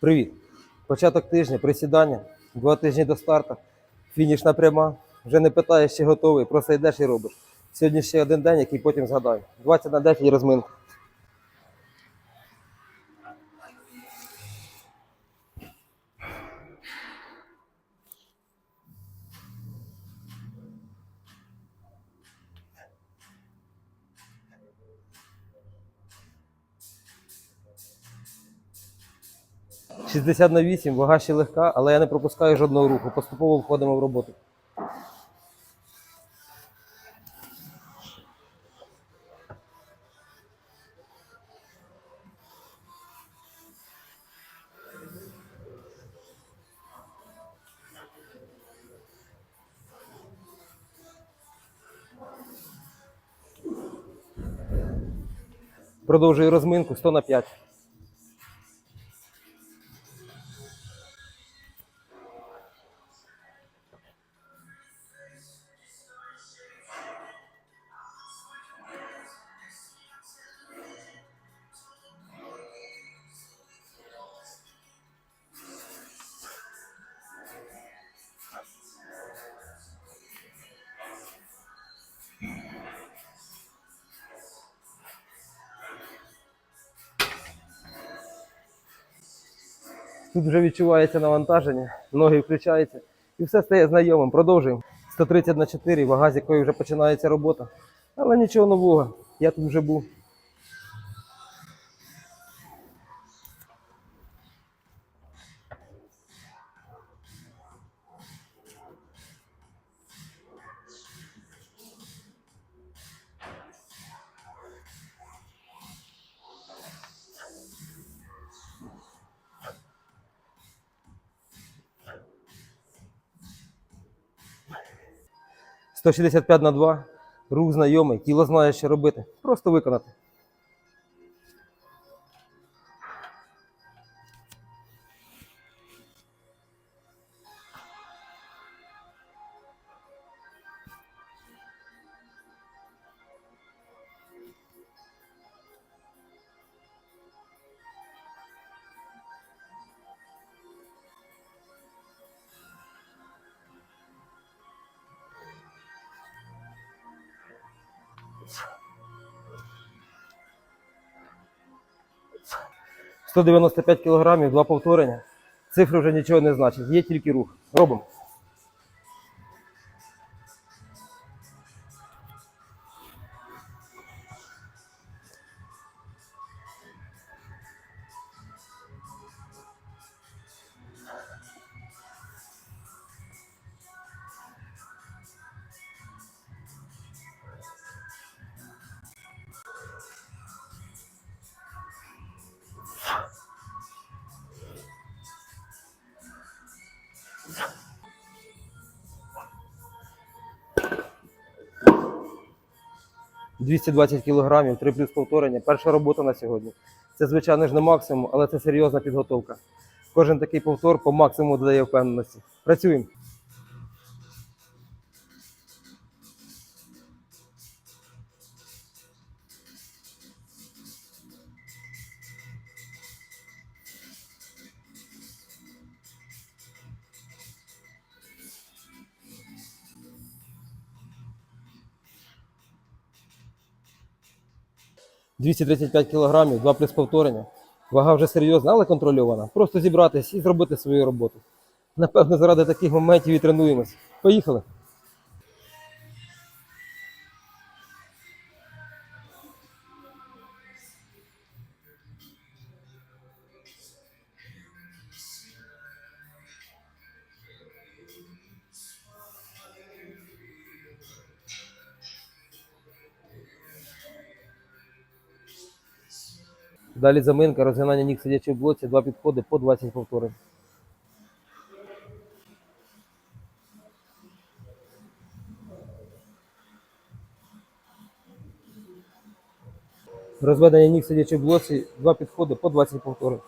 Привіт! Початок тижня, присідання, два тижні до старту, фінішна пряма. Вже не питаєш, чи готовий, просто йдеш і робиш. Сьогодні ще один день, який потім згадаю. 20 на 10 і розминка. – 60 на 8, вага ще легка, але я не пропускаю жодного руху. Поступово входимо в роботу. Продовжую розминку 100 на 5. Тут вже відчувається навантаження, ноги включаються і все стає знайомим. Продовжуємо. 130 на 4, вага, з якої вже починається робота. Але нічого нового, я тут вже був. – 165 на 2, рух знайомий, тіло знає, що робити. Просто виконати. – 195 кілограмів, два повторення. Цифри вже нічого не значать, є тільки рух. Робимо. – 220 кілограмів, 3 плюс повторення. Перша робота на сьогодні. Це, звичайно ж, не максимум, але це серйозна підготовка. Кожен такий повтор по максимуму додає впевненості. Працюємо. – 235 кілограмів, 2 плюс повторення. Вага вже серйозна, але контрольована. Просто зібратись і зробити свою роботу. Напевно, заради таких моментів і тренуємось. Поїхали. Далі заминка, розгинання ніг сидячи в блоці, два підходи по 20 повторень. Розведення ніг сидячи в блоці, два підходи по 20 повторень.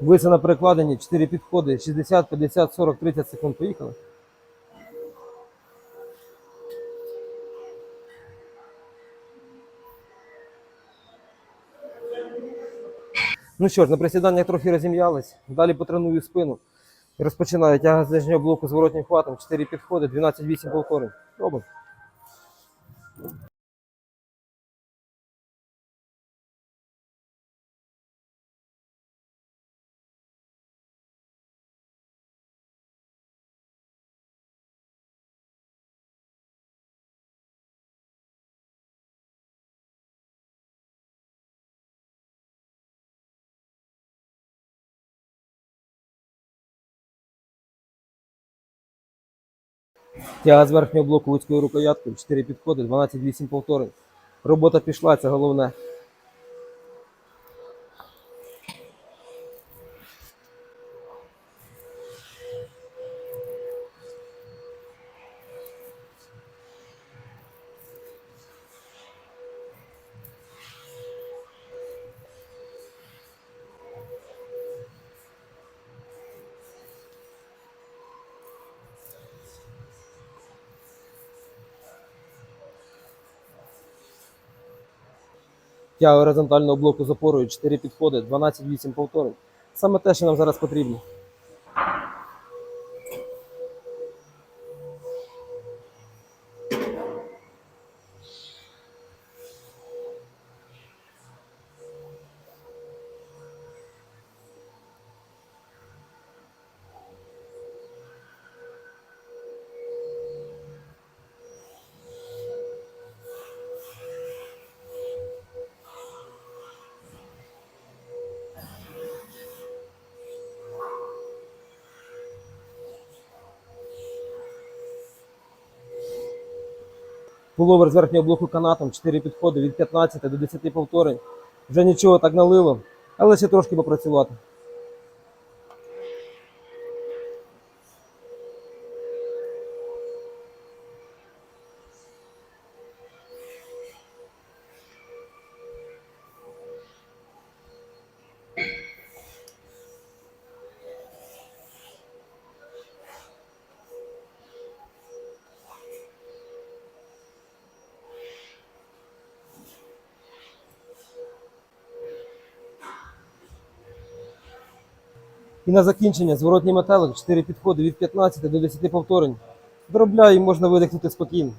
Виси на перекладині, 4 підходи, 60, 50, 40, 30 секунд. Поїхали. Ну що ж, на присіданнях трохи розім'ялись. Далі потреную спину. Розпочинаю тяга з нижнього блоку з воротнім хватом. 4 підходи, 12-8 повторень. Робимо. Тяга з верхнього блоку вузькою рукояткою, 4 підходи, 12-8 повторень. Робота пішла, це головне. Тяга горизонтального блоку з опорою, 4 підходи, 12-8 повторень. Саме те, що нам зараз потрібно. Пуловер з верхнього блоку канатом, 4 підходи від 15 до 10 повторень. Вже нічого так налило, але ще трошки попрацювати. І на закінчення зворотній метелик, 4 підходи від 15 до 10 повторень. Доробляю і можна видихнути спокійно.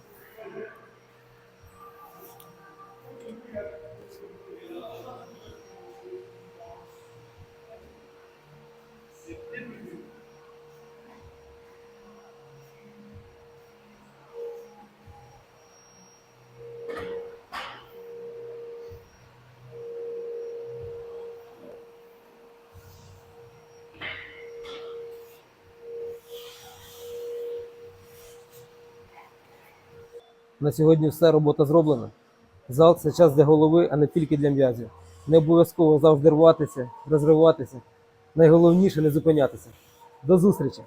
На сьогодні все, робота зроблена. Зал це час для голови, а не тільки для м'язів. Не обов'язково завжди рватися, розриватися. Найголовніше не зупинятися. До зустрічі!